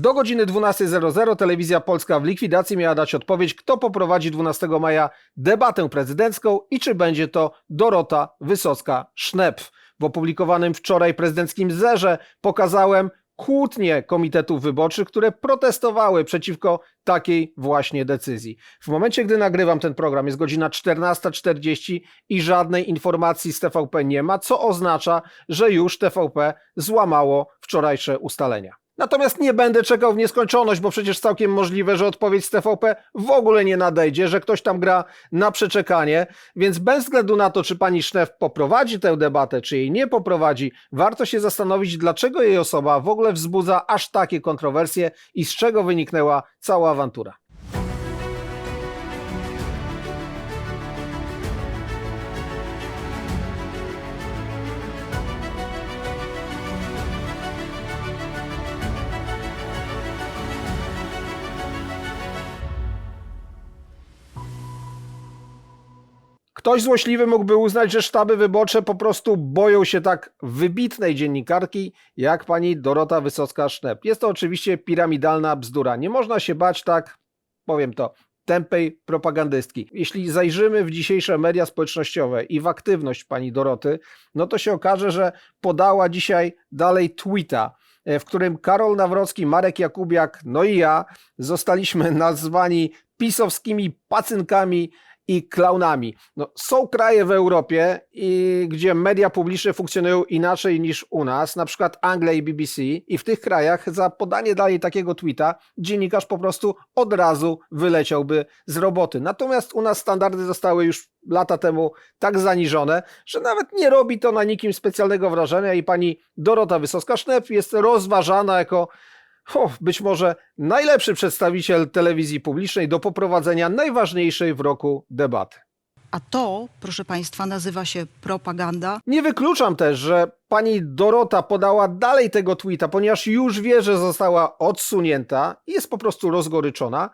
Do godziny 12.00 Telewizja Polska w likwidacji miała dać odpowiedź, kto poprowadzi 12 maja debatę prezydencką i czy będzie to Dorota Wysocka-Sznep. W opublikowanym wczoraj prezydenckim zerze pokazałem kłótnie komitetów wyborczych, które protestowały przeciwko takiej właśnie decyzji. W momencie, gdy nagrywam ten program, jest godzina 14.40 i żadnej informacji z TVP nie ma, co oznacza, że już TVP złamało wczorajsze ustalenia. Natomiast nie będę czekał w nieskończoność, bo przecież całkiem możliwe, że odpowiedź z TVP w ogóle nie nadejdzie, że ktoś tam gra na przeczekanie, więc bez względu na to, czy pani Sznef poprowadzi tę debatę, czy jej nie poprowadzi, warto się zastanowić, dlaczego jej osoba w ogóle wzbudza aż takie kontrowersje i z czego wyniknęła cała awantura. Ktoś złośliwy mógłby uznać, że sztaby wyborcze po prostu boją się tak wybitnej dziennikarki jak pani Dorota Wysocka-Sznep. Jest to oczywiście piramidalna bzdura. Nie można się bać tak, powiem to, tępej propagandystki. Jeśli zajrzymy w dzisiejsze media społecznościowe i w aktywność pani Doroty, no to się okaże, że podała dzisiaj dalej tweeta, e, w którym Karol Nawrocki, Marek Jakubiak, no i ja zostaliśmy nazwani pisowskimi pacynkami i klaunami. No, są kraje w Europie, i, gdzie media publiczne funkcjonują inaczej niż u nas, na przykład Anglia i BBC, i w tych krajach za podanie dalej takiego tweeta dziennikarz po prostu od razu wyleciałby z roboty. Natomiast u nas standardy zostały już lata temu tak zaniżone, że nawet nie robi to na nikim specjalnego wrażenia i pani Dorota Wysocka-Sznep jest rozważana jako o, być może najlepszy przedstawiciel telewizji publicznej do poprowadzenia najważniejszej w roku debaty. A to, proszę Państwa, nazywa się propaganda. Nie wykluczam też, że pani Dorota podała dalej tego tweeta, ponieważ już wie, że została odsunięta i jest po prostu rozgoryczona,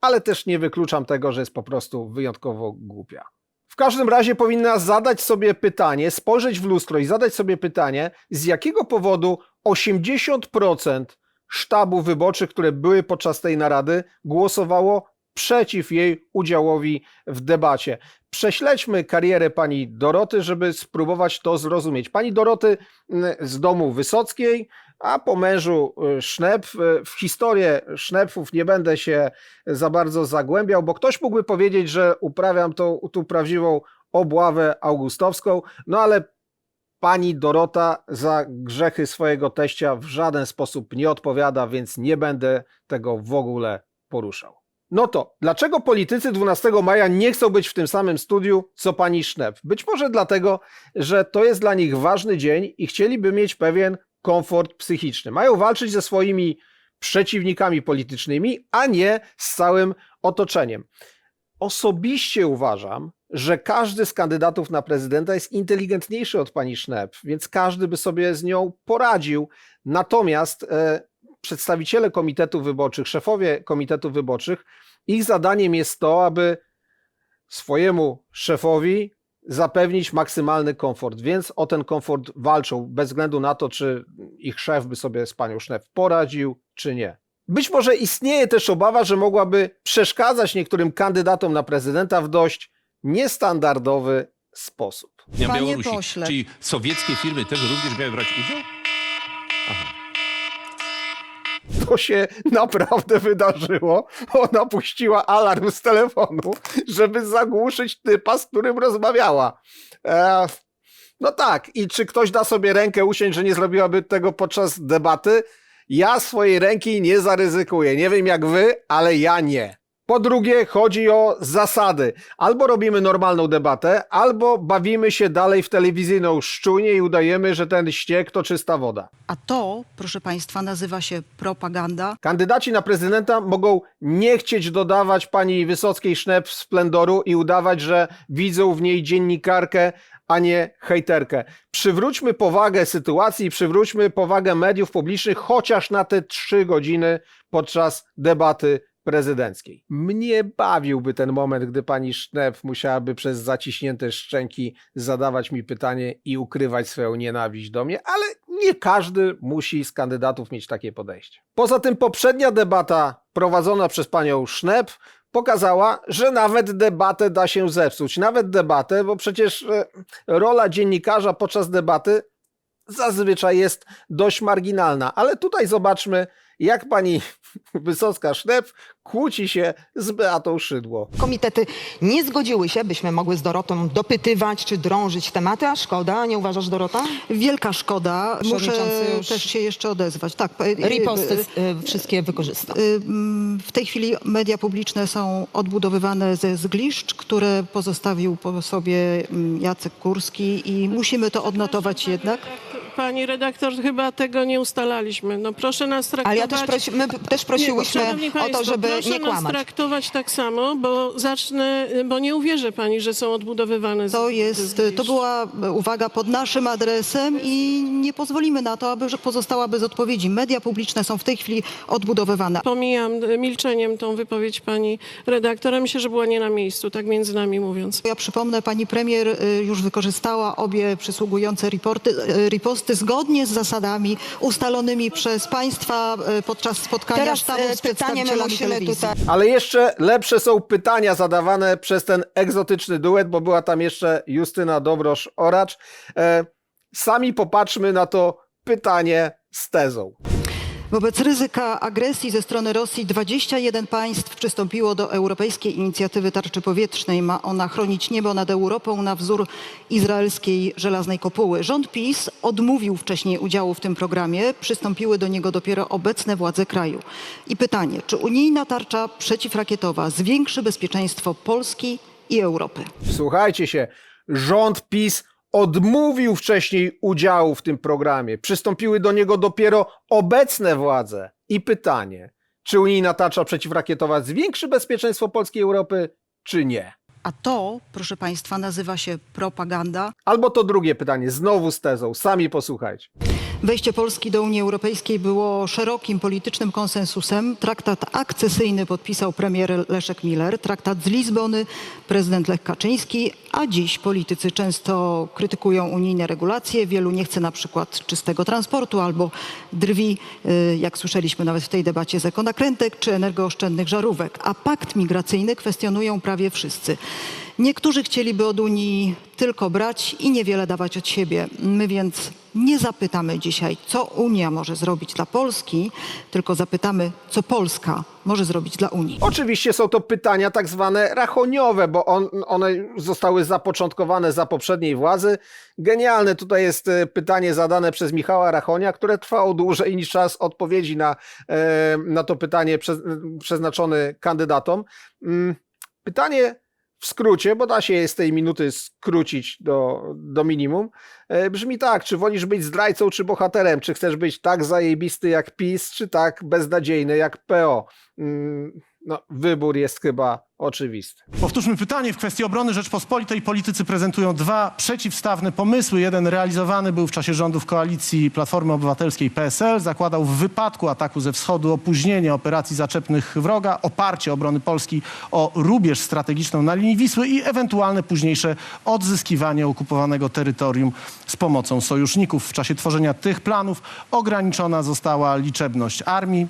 ale też nie wykluczam tego, że jest po prostu wyjątkowo głupia. W każdym razie powinna zadać sobie pytanie, spojrzeć w lustro i zadać sobie pytanie, z jakiego powodu 80% sztabów wyborczych, które były podczas tej narady, głosowało przeciw jej udziałowi w debacie. Prześledźmy karierę pani Doroty, żeby spróbować to zrozumieć. Pani Doroty mm, z domu Wysockiej, a po mężu y, Sznep. W historię Sznepfów nie będę się za bardzo zagłębiał, bo ktoś mógłby powiedzieć, że uprawiam tą, tu prawdziwą obławę augustowską, no ale pani Dorota za grzechy swojego teścia w żaden sposób nie odpowiada, więc nie będę tego w ogóle poruszał. No to, dlaczego politycy 12 maja nie chcą być w tym samym studiu co pani Sznep? Być może dlatego, że to jest dla nich ważny dzień i chcieliby mieć pewien komfort psychiczny. Mają walczyć ze swoimi przeciwnikami politycznymi, a nie z całym otoczeniem. Osobiście uważam, że każdy z kandydatów na prezydenta jest inteligentniejszy od pani Sznep, więc każdy by sobie z nią poradził. Natomiast e, przedstawiciele komitetów wyborczych, szefowie komitetów wyborczych, ich zadaniem jest to, aby swojemu szefowi zapewnić maksymalny komfort, więc o ten komfort walczą, bez względu na to, czy ich szef by sobie z panią Sznep poradził, czy nie. Być może istnieje też obawa, że mogłaby przeszkadzać niektórym kandydatom na prezydenta w dość niestandardowy sposób. Dnia Panie Białorusi. pośle. Czyli sowieckie firmy też również miały brać udział? To się naprawdę wydarzyło. Ona puściła alarm z telefonu, żeby zagłuszyć typa, z którym rozmawiała. E, no tak, i czy ktoś da sobie rękę usiąść, że nie zrobiłaby tego podczas debaty? Ja swojej ręki nie zaryzykuję. Nie wiem jak wy, ale ja nie. Po drugie, chodzi o zasady. Albo robimy normalną debatę, albo bawimy się dalej w telewizyjną szczunię i udajemy, że ten ściek to czysta woda. A to, proszę Państwa, nazywa się propaganda. Kandydaci na prezydenta mogą nie chcieć dodawać pani Wysockiej Sznep splendoru i udawać, że widzą w niej dziennikarkę, a nie hejterkę. Przywróćmy powagę sytuacji, przywróćmy powagę mediów publicznych chociaż na te trzy godziny podczas debaty prezydenckiej. Mnie bawiłby ten moment, gdy pani Sznep musiałaby przez zaciśnięte szczęki zadawać mi pytanie i ukrywać swoją nienawiść do mnie, ale nie każdy musi z kandydatów mieć takie podejście. Poza tym poprzednia debata prowadzona przez panią Sznep pokazała, że nawet debatę da się zepsuć. Nawet debatę, bo przecież e, rola dziennikarza podczas debaty zazwyczaj jest dość marginalna. Ale tutaj zobaczmy, jak pani Wysocka-Sznep kłóci się z Beatą Szydło. Komitety nie zgodziły się, byśmy mogły z Dorotą dopytywać czy drążyć tematy, a szkoda, nie uważasz Dorota? Wielka szkoda. Muszę Przewodniczący już- też się jeszcze odezwać. Tak, p- y, Riposty y, y, wszystkie wykorzysta. mm, W tej chwili media publiczne są odbudowywane ze zgliszcz, które pozostawił po sobie Jacek Kurski i musimy to odnotować jednak. Pani redaktor, chyba tego nie ustalaliśmy. No proszę nas traktować... Ale ja też, prosi, my też prosiłyśmy Nie, szanowni o państwo, to, żeby proszę nie nas kłamać. traktować tak samo, bo zacznę, bo nie uwierzy pani, że są odbudowywane. To jest, to była uwaga pod naszym adresem i nie pozwolimy na to, aby pozostała bez odpowiedzi. Media publiczne są w tej chwili odbudowywane. Pomijam e, milczeniem tą wypowiedź pani redaktora. Myślę, że była nie na miejscu, tak między nami mówiąc. Ja przypomnę, pani premier y, już wykorzystała obie przysługujące riporty, y, riposty zgodnie z zasadami ustalonymi przez państwa y, podczas spotkania Teraz sztabu e, z pytanie my przedstawicielami musimy telewizji. tutaj... Ale jeszcze lepsze są pytania zadawane przez ten egzotyczny duet, bo była tam jeszcze Justyna Dobrosz-Oracz. E, sami popatrzmy na to pytanie z tezą. Wobec ryzyka agresji ze strony Rosji 21 państw przystąpiło do Europejskiej Inicjatywy Tarczy Powietrznej. Ma ona chronić niebo nad Europą na wzór izraelskiej żelaznej kopuły. Rząd PiS odmówił wcześniej udziału w tym programie. Przystąpiły do niego dopiero obecne władze kraju. I pytanie, czy unijna tarcza przeciwrakietowa zwiększy bezpieczeństwo Polski i Europy? Słuchajcie się, rząd PiS odmówił wcześniej udziału w tym programie. Przystąpiły do niego dopiero obecne władze. I pytanie, czy unijna tarcza przeciwrakietowa zwiększy bezpieczeństwo Polski i Europy, czy nie? A to, proszę państwa, nazywa się propaganda. Albo to drugie pytanie, znowu z tezą, sami posłuchajcie. Wejście Polski do Unii Europejskiej było szerokim politycznym konsensusem. Traktat akcesyjny podpisał premier Leszek Miller, traktat z Lizbony prezydent Lech Kaczyński, a dziś politycy często krytykują unijne regulacje. Wielu nie chce na przykład czystego transportu albo drwi, y, jak słyszeliśmy nawet w tej debacie, z ekonakrętek czy energooszczędnych żarówek. A pakt migracyjny kwestionują prawie wszyscy. Niektórzy chcieliby od Unii tylko brać i niewiele dawać od siebie. My więc nie zapytamy dzisiaj, co Unia może zrobić dla Polski, tylko zapytamy, co Polska może zrobić dla Unii. Oczywiście są to pytania tak zwane rachoniowe, bo on, one zostały zapoczątkowane za poprzedniej władzy. Genialne tutaj jest e, pytanie zadane przez Michała Rachonia, które trwało dłużej niż czas odpowiedzi na, e, na to pytanie prze, przeznaczony kandydatom. Mm, Pytanie w skrócie, bo da się z tej minuty skrócić do, do minimum, e, brzmi tak, czy wolisz być zdrajcą czy bohaterem? Czy chcesz być tak zajebisty jak PiS, czy tak beznadziejny jak PO? Mm, No, wybór jest chyba oczywisty. Powtórzmy pytanie. W kwestii obrony Rzeczpospolitej politycy prezentują dwa przeciwstawne pomysły. Jeden realizowany był w czasie rządów koalicji Platformy Obywatelskiej PSL. Zakładał w wypadku ataku ze wschodu opóźnienie operacji zaczepnych wroga, oparcie obrony Polski o rubież strategiczną na linii Wisły i ewentualne późniejsze odzyskiwanie okupowanego terytorium z pomocą sojuszników. W czasie tworzenia tych planów ograniczona została liczebność armii.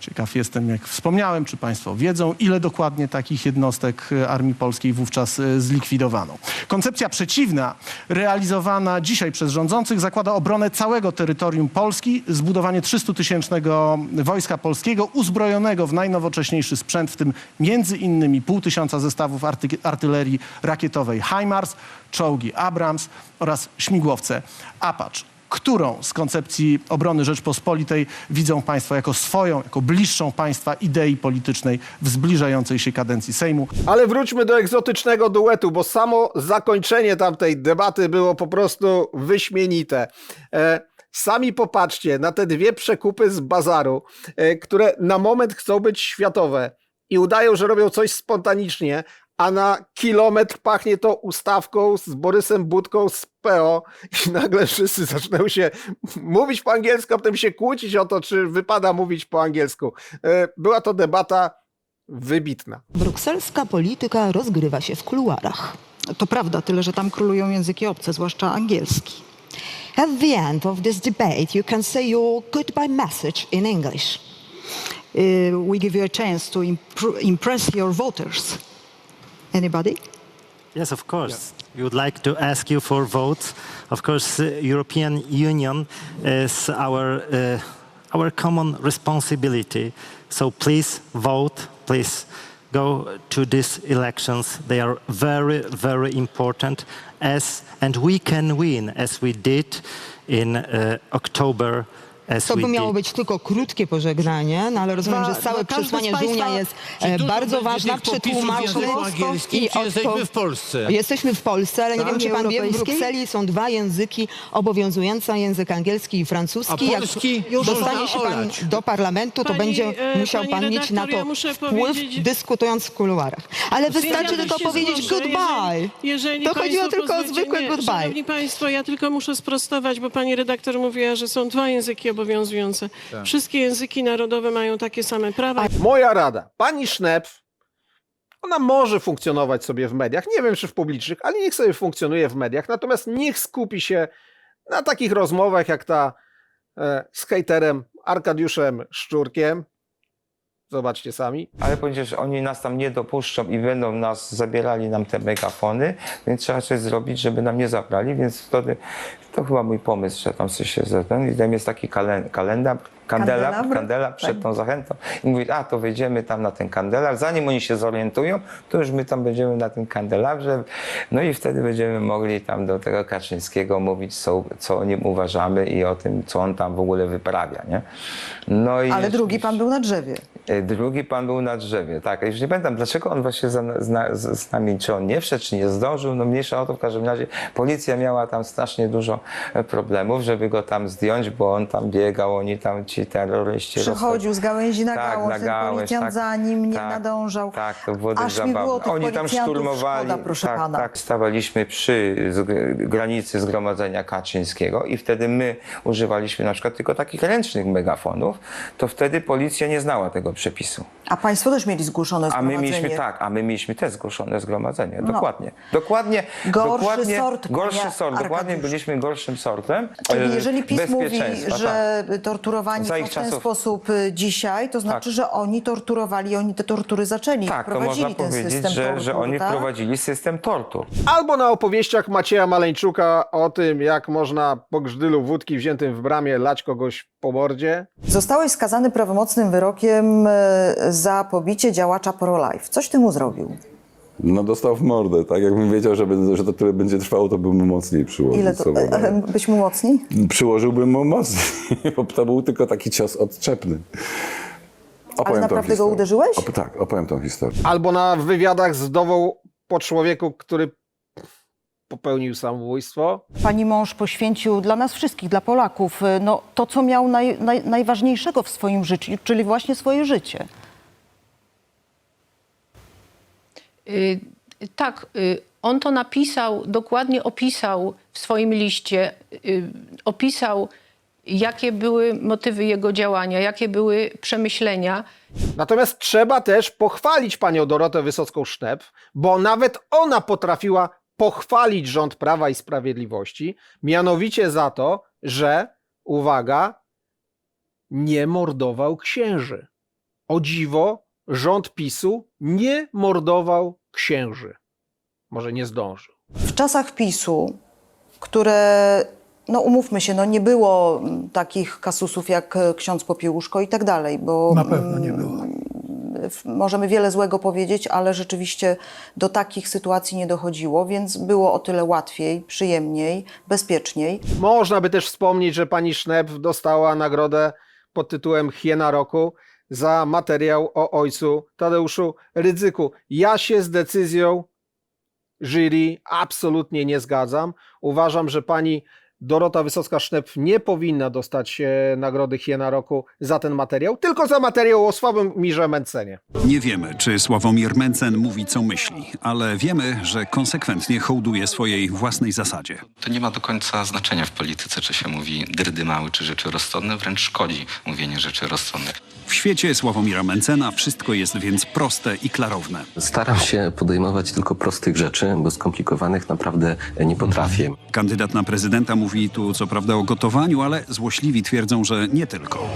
Ciekaw jestem, jak wspomniałem, czy Państwo wiedzą, ile dokładnie takich jednostek e, Armii Polskiej wówczas e, zlikwidowano. Koncepcja przeciwna, realizowana dzisiaj przez rządzących, zakłada obronę całego terytorium Polski, zbudowanie 300-tysięcznego wojska polskiego, uzbrojonego w najnowocześniejszy sprzęt, w tym między innymi pół tysiąca zestawów arty- artylerii rakietowej HIMARS, czołgi Abrams oraz śmigłowce Apache którą z koncepcji obrony Rzeczpospolitej widzą Państwo jako swoją, jako bliższą Państwa idei politycznej w zbliżającej się kadencji Sejmu. Ale wróćmy do egzotycznego duetu, bo samo zakończenie tamtej debaty było po prostu wyśmienite. E, sami popatrzcie na te dwie przekupy z bazaru, e, które na moment chcą być światowe i udają, że robią coś spontanicznie, a na kilometr pachnie to ustawką z Borysem Budką z PO i nagle wszyscy zaczynają się mówić po angielsku, a potem się kłócić o to, czy wypada mówić po angielsku. E, Była to debata wybitna. Brukselska polityka rozgrywa się w kuluarach. To prawda, tyle że tam królują języki obce, zwłaszcza angielski. At the end of this debate, you can say your goodbye message in English. Y, we give you a chance to impr- impress your voters. Anybody? Yes, of course. We would like to ask you for votes. Of course, uh, European Union is our uh, our common responsibility. So please vote. Please go to these elections. They are very, very important. As and we can win, as we did in uh, October. As To by miało być tylko krótkie pożegnanie, no ale rozumiem, Dwa- że całe dwa- każdy przesłanie z państwa- Żunia jest e, dużo bardzo będzie ważne. tych podpisów w Przetłumaczył języku angielskim, czy odpo- jesteśmy w Polsce? Jesteśmy w Polsce, ale nie Tak. wiem, czy pan wie, w Europejskiej? Brukseli są dwa języki obowiązujące, język angielski i francuski. A polski Jak już dostanie można się pan olać. do parlamentu, to Pani, będzie e, musiał pani pan mieć na to ja muszę wpływ, powiedzieć- dyskutując w kuluarach. Ale wystarczy Ja tylko powiedzieć goodbye. Jeżeli, jeżeli to chodziło państwo tylko o pozwolicie- zwykłe nie, goodbye. Szanowni Państwo, ja tylko muszę sprostować, bo pani redaktor mówiła, że są dwa języki obowiązujące. Tak. Wszystkie języki narodowe mają takie same prawa. Moja rada. Pani Sznepf, ona może funkcjonować sobie w mediach. Nie wiem, czy w publicznych, ale niech sobie funkcjonuje w mediach. Natomiast niech skupi się na takich rozmowach jak ta e, z hejterem Arkadiuszem Szczurkiem. Zobaczcie sami. Ale powiedział, że oni nas tam nie dopuszczą i będą nas, zabierali nam te megafony, więc trzeba coś zrobić, żeby nam nie zabrali, więc wtedy to chyba mój pomysł, że tam coś się ten i tam jest taki kalen, kalendarz, kandelab, Kandelabr? kandelab przed tą zachętą i mówi, a to wejdziemy tam na ten kandelabr, zanim oni się zorientują, to już my tam będziemy na tym kandelabrze, no i wtedy będziemy mogli tam do tego Kaczyńskiego mówić, co, co o nim uważamy i o tym, co on tam w ogóle wyprawia, nie? No i Ale drugi pan był na drzewie. E, Drugi pan był na drzewie, tak. Już nie pamiętam, dlaczego on właśnie za, zna, z, nami, czy on nie wszedł, czy nie zdążył, no mniejsza o to, w każdym razie policja miała tam strasznie dużo e, problemów, żeby go tam zdjąć, bo on tam biegał, oni tam, ci terroryści... Przechodził z gałęzi na Tak, gałąź, na ten gałęź, policjant tak, za nim nie tak, nadążał. Tak, to było Aż mi było zabawne. tych Oni tam szturmowali. szkoda, proszę tak, pana. tak, stawaliśmy przy granicy zgromadzenia Kaczyńskiego i wtedy my używaliśmy na przykład tylko takich ręcznych megafonów, to wtedy policja nie znała tego przepisu. A państwo też mieli zgłoszone A my zgromadzenie. mieliśmy tak, a my mieliśmy też zgłoszone zgromadzenie. No. Dokładnie. Dokładnie. Gorszy dokładnie, sort, Gorszy sort. Dokładnie Arkadiuszu. byliśmy gorszym sortem. Czyli e, Jeżeli PiS mówi, że tak. torturowani są w ten czasów- sposób y, dzisiaj, to znaczy, Tak. że oni torturowali, oni te tortury zaczęli, Tak, to prowadzili można ten powiedzieć, system że, tortur, że oni tak? wprowadzili system tortur. Albo na opowieściach Macieja Maleńczuka o tym, jak można po grzdylu wódki wziętym w bramie lać kogoś po mordzie. Zostałeś skazany prawomocnym wyrokiem za pobicie działacza pro-life. Coś ty mu zrobił? No dostał w mordę, tak? Jakbym wiedział, że, że to tyle będzie trwało, to bym mu mocniej przyłożył. Ile to, co wolno. e, byś mu mocniej? Przyłożyłbym mu mocniej, bo to był tylko taki cios odczepny. Opowiem tą naprawdę go uderzyłeś? Op- tak, opowiem tą historię. Albo na wywiadach z wdową po człowieku, który popełnił samobójstwo. Pani mąż poświęcił dla nas wszystkich, dla Polaków, y, no, to, co miał naj, naj, najważniejszego w swoim życiu, czyli właśnie swoje życie. Y, Tak, y, on to napisał, dokładnie opisał w swoim liście, y, opisał, jakie były motywy jego działania, jakie były przemyślenia. Natomiast trzeba też pochwalić panią Dorotę Wysocką-Sznep, bo nawet ona potrafiła pochwalić rząd Prawa i Sprawiedliwości, mianowicie za to, że, uwaga, nie mordował księży. O dziwo, rząd PiSu nie mordował księży. Może nie zdążył. W czasach PiSu, które, no umówmy się, no nie było takich kasusów jak ksiądz Popiełuszko i tak dalej, bo Na pewno nie było. Możemy wiele złego powiedzieć, ale rzeczywiście do takich sytuacji nie dochodziło, więc było o tyle łatwiej, przyjemniej, bezpieczniej. Można by też wspomnieć, że pani Sznep dostała nagrodę pod tytułem Hiena Roku za materiał o ojcu Tadeuszu Rydzyku. Ja się z decyzją jury absolutnie nie zgadzam. Uważam, że pani Dorota Wysocka-Sznep nie powinna dostać e, nagrody Hiena Roku za ten materiał, tylko za materiał o Sławomirze Mencenie. Nie wiemy, czy Sławomir Mencen mówi, co myśli, ale wiemy, że konsekwentnie hołduje swojej własnej zasadzie. To nie ma do końca znaczenia w polityce, czy się mówi dyrdy mały, czy rzeczy rozsądne, wręcz szkodzi mówienie rzeczy rozsądnych. W świecie Sławomira Mencena wszystko jest więc proste i klarowne. Staram się podejmować tylko prostych rzeczy, bo skomplikowanych naprawdę nie potrafię. Kandydat na prezydenta mówi tu co prawda o gotowaniu, ale złośliwi twierdzą, że nie tylko.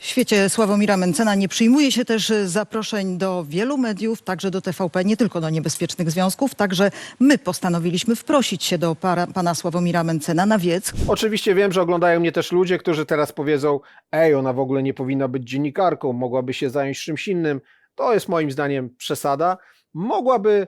W świecie Sławomira Mencena nie przyjmuje się też zaproszeń do wielu mediów, także do TVP, nie tylko do niebezpiecznych związków. Także my postanowiliśmy wprosić się do para, pana Sławomira Mencena na wiec. Oczywiście wiem, że oglądają mnie też ludzie, którzy teraz powiedzą: Ej, ona w ogóle nie powinna być dziennikarką, mogłaby się zająć czymś innym. To jest moim zdaniem przesada. Mogłaby.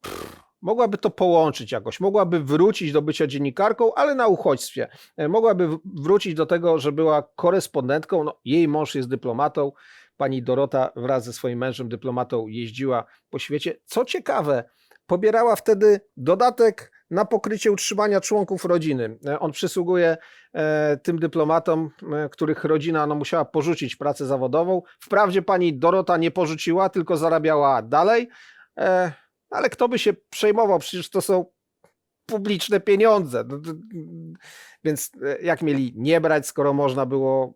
Pff, mogłaby to połączyć jakoś, mogłaby wrócić do bycia dziennikarką, ale na uchodźstwie. E, Mogłaby wrócić do tego, że była korespondentką. No, jej mąż jest dyplomatą. Pani Dorota wraz ze swoim mężem dyplomatą jeździła po świecie. Co ciekawe, pobierała wtedy dodatek na pokrycie utrzymania członków rodziny. E, On przysługuje e, tym dyplomatom, e, których rodzina no, musiała porzucić pracę zawodową. Wprawdzie pani Dorota nie porzuciła, tylko zarabiała dalej, e, ale kto by się przejmował? Przecież to są publiczne pieniądze. No, Więc e, jak mieli nie brać, skoro można było,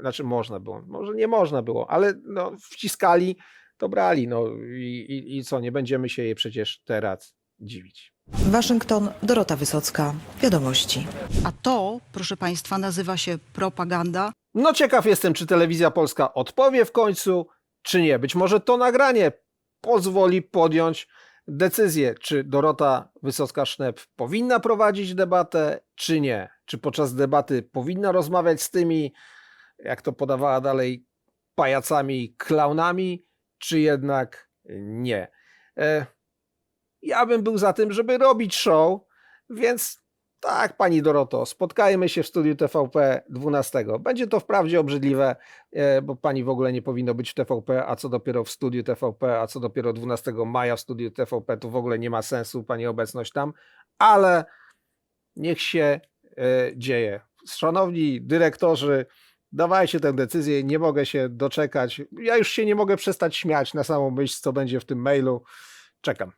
znaczy można było, może nie można było, ale no, wciskali, to brali. No i, i, i co, nie będziemy się jej przecież teraz dziwić. Waszyngton, Dorota Wysocka, Wiadomości. A to, proszę państwa, nazywa się propaganda. No ciekaw jestem, czy telewizja polska odpowie w końcu, czy nie. Być może to nagranie pozwoli podjąć decyzję, czy Dorota Wysocka-Sznep powinna prowadzić debatę, czy nie. Czy podczas debaty powinna rozmawiać z tymi, jak to podawała dalej, pajacami, klaunami, czy jednak nie. E, ja bym był za tym, żeby robić show, więc tak, pani Doroto, spotkajmy się w studiu TVP 12. Będzie to wprawdzie obrzydliwe, e, bo pani w ogóle nie powinno być w TVP, a co dopiero w studiu TVP, a co dopiero 12 maja w studiu TVP, to w ogóle nie ma sensu pani obecność tam, ale niech się e, dzieje. Szanowni dyrektorzy, dawajcie tę decyzję, nie mogę się doczekać. Ja już się nie mogę przestać śmiać na samą myśl, co będzie w tym mailu. Czekam.